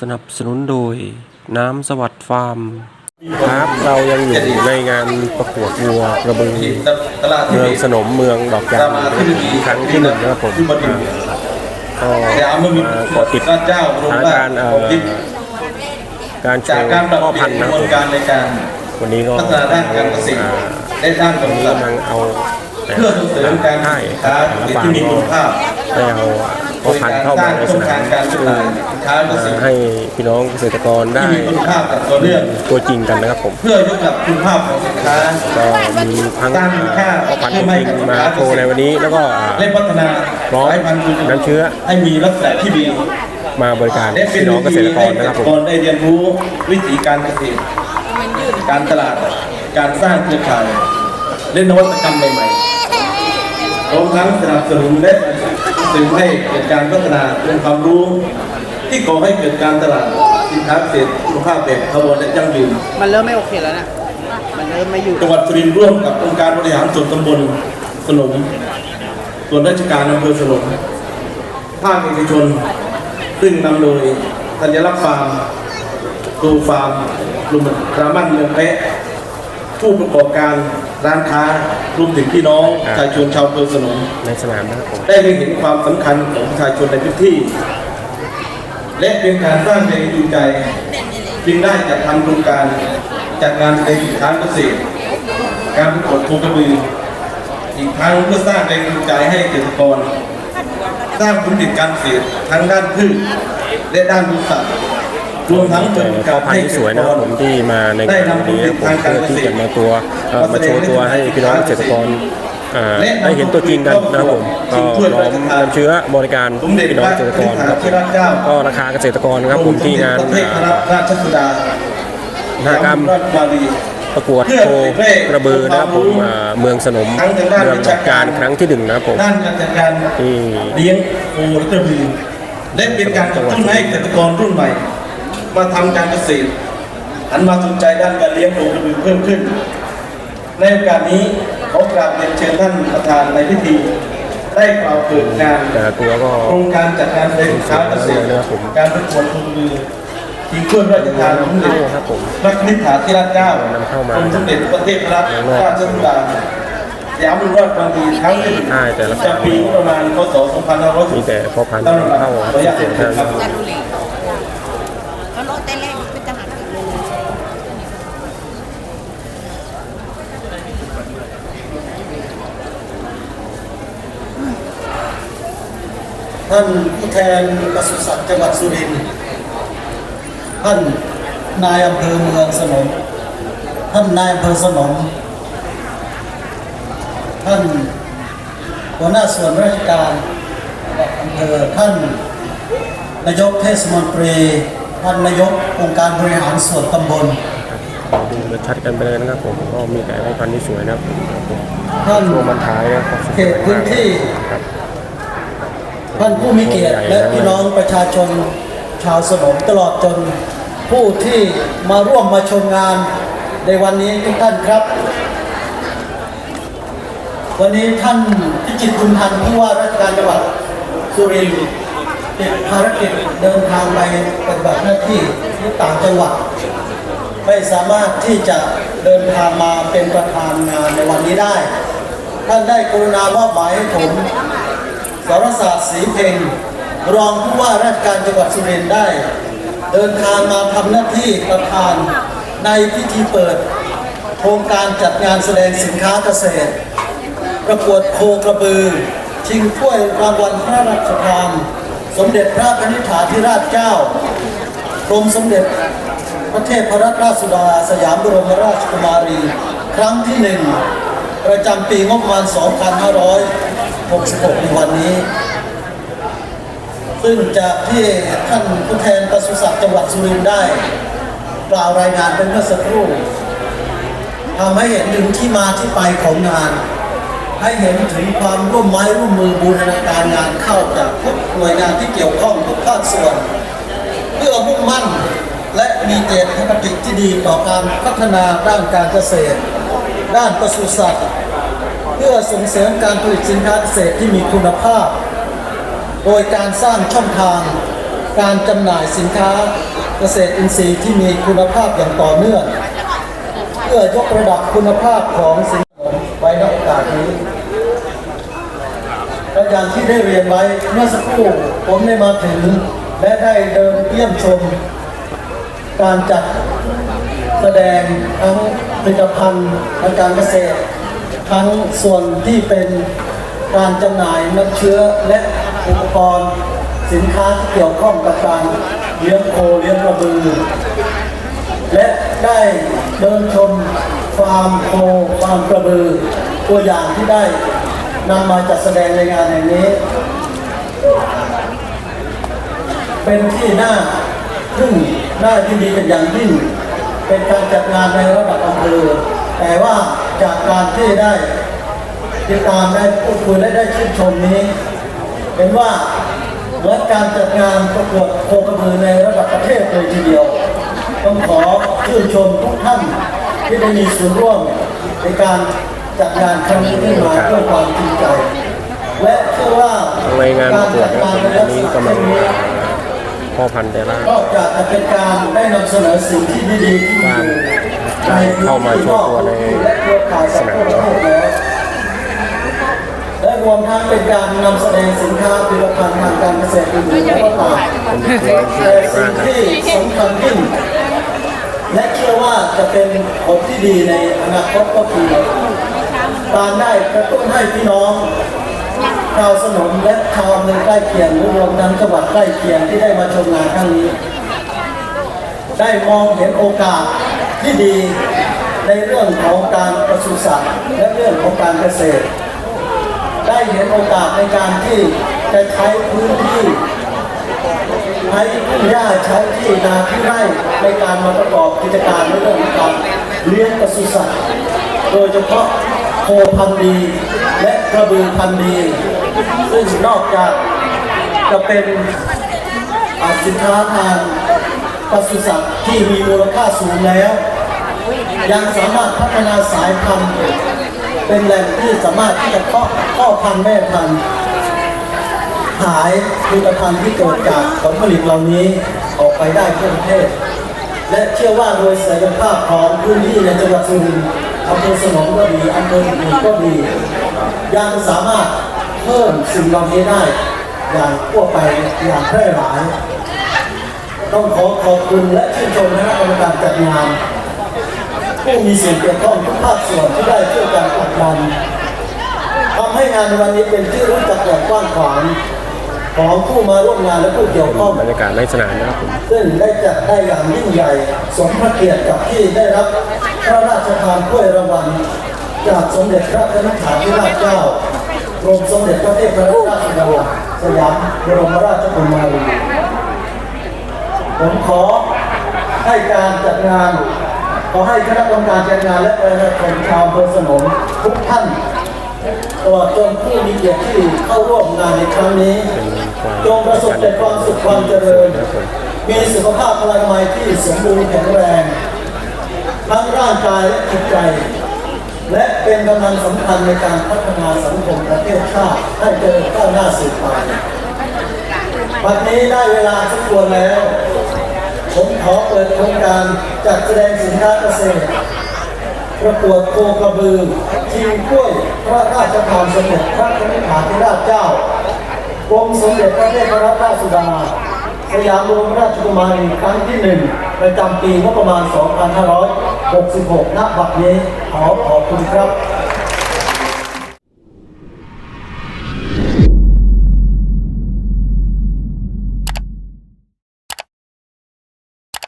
สนับสนุนโดย น้ำสวัสดิ์ฟาร์ม ครับเรายังอยู่ในงานประกวดวัวกระบือตลาดเมืองสนมเมืองดอกยางครั้งที่หนึ่งนะครับผมก็สยามมันมีมาเกาะติดพระเจ้าสถานการณ์เอ่อการโชจากว์การปรับพ่อเปลี่พัยนนธุ์กนะระครับผมบวนการในการวันนี้ก็พัฒนาด้านการเกษตรอ่าได้ด้านวันนี้กำลังกำลังเอาเพื่อส่งเสริมการให้ค้าแต่ละฟาร์ที่มมีก็คุณภาพได้เอา พ่อพันธุ์เข้ามาในสนามการช่งทางการจำหน่ายสินค้าให้พี่น้องเกษตรกรได้มีคุณภาพกับตัวเลือกตัวจริงกันนะครับผมเพื่อยกระดับคุณภาพของสินค้าก็มีทั้งสร้างมูลค่าพ่อพันธุ์จริงมาโชว์ในวันนี้แล้วก็อ่าและพัฒนาพร้อมสายน้ำเชื้อให้มีลักษณะที่ดีมาบริการพี่น้องเกษตรกรนะครับผมได้เรียนรู้วิธีการเกษตรการตลาดการสร้างเครือข่ายและนวัตกรรมใหม่ๆ รวมทั้งสนับสนุนและเสริมให้เกิดการพัฒนาองค์ความรู้ ที่ก่อให้เกิดการตลาดสินค้าเกษตรคุณภาพแบบขบวนและยั่งยืนมันเริ่มไม่โอเคแล้วนะมันเริ่มไม่อยู่จังหวัดสุรินทร์ร่วมกับองค์การบริหารส่วนตำบลสนมส่วนราชการอำเภอสนมภาคเอกชน ซึ่งนำโดยธัญรักษ์ฟาร์มครูฟาร์มลุมรามันเมืองเพชรผู้ประกอบการ ร้านค้ารวมถึงพี่น้องประชาชนชาวอำเภอสนมในสนามนะครับผมได้เล็งเห็นความสำคัญของประชาชนในพื้นที่ และเป็นการสร้างแรงจูงใจ จึงได้จัดทำโครงการจัดงานแสดงสินค้าเกษตร การประกวดโคกระบืออีกทั้งเพื่อสร้างแรงจูงใจให้เกษตรกรสร้างผลผลิตการเกษตรทั้งด้านพืชและด้านบริษัท รวมทั้งเปิดโอกาสพันให้ธุ์เกที่สวยนะครับผมที่มาในงานนี้ผมเพื่อที่จะมาตัวมาโชว์ตัวให้พี่น้องเกษตรกรได้เห็นตัวจริงกันนะครับผมก็พร้อมนำเชื้อบริการเด็จพี่น้องเกษตรกรครับธิราชเจ้าก็ราคาเกษตรกรนะครับผมที่งานประเทศอ่าราชสุดามหกรรมราชวารีประกวดโคกระบือนะครับผมเมืองสนมเมืองดกานครั้งที่หนึ่งนะครับผมด้านการจัดการเลี้ยงโคและกระบือและเป็นการกระตุ้นให้เกษตรกรรุ่นใหม่ มาทำการเกษตรหันมาสนใจด้านการเลี้ยงโคกระบือเพิ่มขึ้น ในโอกาสนี้ขอกราบเรียนเชิญท่านประธานในพิธีได้กล่าวเปิดงานแต่ละตัวก็โครงการจัดการแสดงสินค้าเกษตรการประกวดโคกระบือชิงถ้วยพระราชทานสมเด็จครับผมพระนิธิาธิราชเจ้านำเข้ามากรมสมเด็จพระเทพรัตนราชสุดาสยามรุ่งโรจน์บางทีทั้งที่ใช่แต่ละจากปีงบประมาณพศมี2560แต่พ่อพันธุ์ต้นรับเข้าขออนุญาตเสียงเชิญทาง ครับ จันทบุรีแล้วรถเต้นเล่นเป็นทหารเลย ท่านผู้แทนปศุสัตว์จังหวัดสุรินทร์ท่านนายอำเภอเมืองสนมท่านนายอำเภอสนมท่านหัวหน้าส่วนราชการอำเภอท่านนายกเทศมนตรีท่านนายกองค์การบริหารส่วนตำบลดูชัดกันไปเลยนะครับผมก็มีแต่พ่อพันธุ์ที่สวยนะครับผมท่านช่วงมันท้ายนะครับเขตพื้นที่ครับ ท่านผู้มีเกียรติและพี่น้องประชาชนชาวสนมตลอดจนผู้ที่มาร่วมมาชมงานในวันนี้ทุกท่านครับ วันนี้ท่านพิจิตรบุญทันผู้ว่าราชการจังหวัดสุรินทร์ติดภารกิจเดินทางไปปฏิบัติหน้าที่ที่ต่างจังหวัด ไม่สามารถที่จะเดินทางมาเป็นประธานงานในวันนี้ได้ ท่านได้กรุณามอบหมายให้ผม สารศาสตร์ศรีเพ็งรองผู้ว่าราชการจังหวัดสุรินทร์ได้ เดินทางมาทำหน้าที่ประธานในพิธีเปิด โครงการจัดงานแสดงสินค้าเกษตร ประกวดโคกระบือ ชิงถ้วยรางวัลพระราชทานสมเด็จพระนิธิถาธิราชเจ้ากรมสมเด็จพระเทพรัตนราชสุดาสยามบรมราชกุมารี ครั้งที่หนึ่งประจำปีงบประมาณ 2,500 66 ในวันนี้ ซึ่งจากที่ท่านผู้แทนปศุสัตว์จังหวัดสุรินทร์ได้ กล่าวรายงานเป็นเมื่อสักครู่ทำให้เห็นถึงที่มาที่ไปของงาน ให้เห็นถึงความร่วมไม้ร่วมมือบูรณาการงานเข้าจากทุกหน่วยงานที่เกี่ยวข้องทุกภาคส่วน เพื่อมุ่งมั่นและมีเจตคติที่ดีต่อการพัฒนาด้านการเกษตร ด้านปศุสัตว์ เพื่อส่งเสริมการผลิตสินค้าเกษตรที่มีคุณภาพ โดยการสร้างช่องทาง การจำหน่ายสินค้าเกษตรอินทรีย์ที่มีคุณภาพอย่างต่อเนื่อง เพื่อยกระดับคุณภาพของสินค้าไว้ในโอกาสนี้และอย่างที่ได้เรียนไว้เมื่อสักครู่ผมได้มาถึง และได้เดินเยี่ยมชม การจัดแสดงทั้งผลิตภัณฑ์ทางการเกษตร ทั้งส่วนที่เป็นการจำหน่ายน้ำเชื้อและอุปกรณ์สินค้าที่เกี่ยวข้องกับการเลี้ยงโคเลี้ยงกระบือ และได้เดินชมฟาร์มโคฟาร์มกระบือ ตัวอย่างที่ได้นำมาจัดแสดงในงานแห่งนี้ เป็นที่น่าทึ่งน่ายินดีเป็นอย่างยิ่ง เป็นการจัดงานในระดับอำเภอแต่ว่าจากการที่ได้ติดตามได้พูดคุยและได้ชื่นชมนี้เห็นว่าเหมือนการจัดงานประกวดโคกระบือในระดับประเทศเลยทีเดียว ต้องขอชื่นชมทุกท่านที่ได้มีส่วนร่วมในการจัดงานครั้งนี้ขึ้นมาด้วยความจริงใจ และเชื่อว่าในงานประกวดนะครับผมอันนี้กำลังนี้ พ่อพันธุ์เดล่านอกจากจะเป็นการได้นำเสนอสิ่งที่ดีๆที่มีอยู่ในพื้นเข้ามาที่โชนว์อกตัวในและเครือข่ายสังคมประเทศแล้วและรวมทั้งเป็นการนำแสดงสินค้าผลิตภัณฑ์ทางการเกษตรอื่นๆก็ตามเป็นตัวที่แต่เดสิ่ล่างนะที่สำคัญยิ่งและเชื่อว่าจะเป็นผลที่ดีในอนาคตก็คือการได้กระตุ้นให้พี่น้อง ชาวสนมและชาวอำเภอใกล้เคียงรวมทั้งจังหวัดใกล้เคียงที่ได้มาชมงานครั้งนี้ ได้มองเห็นโอกาสที่ดีในเรื่องของการปศุสัตว์และเรื่องของการเกษตร ได้เห็นโอกาสในการที่จะใช้พื้นที่ใช้ทุ่หญ้าใช้ที่นาที่ไร่ในการมาประกอบกิจการในเรื่องของการเลี้ยงปศุสัตว์ โดยเฉพาะโคพันธุ์ดี กระบือพันธุ์ดีซึ่งนอกจากจะเป็นสินค้าทางปศุสัตว์ที่มีมูลค่าสูงแล้ว ยังสามารถพัฒนาสายพันธุ์เป็นแหล่งที่สามารถที่จะเพาะพ่อพันธุ์แม่พันธุ์หายผลิตภัณฑ์ที่เกิดจากผลผลิตเหล่านี้ออกไปได้ทั่วประเทศ และเชื่อว่าโดยศักยภาพของพื้นที่ในจังหวัดสุรินทร์อำเภอสนมก็ดีอำเภออื่นก็ดี ยังสามารถเพิ่มสิ่งเหล่านี้ได้ อย่างทั่วไปอย่างแพร่หลาย ต้องขอขอบคุณและชื่นชมคณะกรรมการจัดงานผู้มีส่วนเกี่ยวข้องทุกภาคส่วนที่ได้ช่วยกันผลักดันทำให้งานในวันนี้เป็นที่รู้จักอย่างกว้างขวางของผู้มาร่วมงานและผู้เกี่ยวข้องบรรยากาศในสนามนะครับผมซึ่งได้จัดได้อย่างยิ่งใหญ่ สมพระเกียรติกับที่ได้รับพระราชทานถ้วยรางวัล จากสมเด็จพระนิธิธิราชเจ้ากรมสมเด็จพระเทพรัตนราชสุดาสยามบรมราชกุมารีผมขอให้การจัดงาน ขอให้คณะกรรมการจัดงานและประชาชนชาวอำเภอสนมทุกท่านตลอดจนผู้มีเกียรติที่เข้าร่วมงานในครั้งนี้ จงประสบแต่ความสุขความเจริญ มีสุขภาพพลามัยที่สมบูรณ์แข็งแรง ทั้งร่างกายและจิตใจ และเป็นกำลังสำคัญในการพัฒนาสังคมประเทศชาติให้เจริญก้าวหน้าสืบไปวันนี้ได้เวลาสมควรแล้ว ผมขอเปิดโครงการจัดแสดงสินค้าเกษตร ประกวดโคกระบือชิงกล้วยพระราชทานสมเด็จพระนิธิธิราชเจ้ากรมสมเด็จพระเทพรัตนราชสุดาสยามบรมราชกุมารีครั้งที่หนึ่งประจำปีงบประมาณ 2566 ณ บัดนี้ขอขอ คุณครับ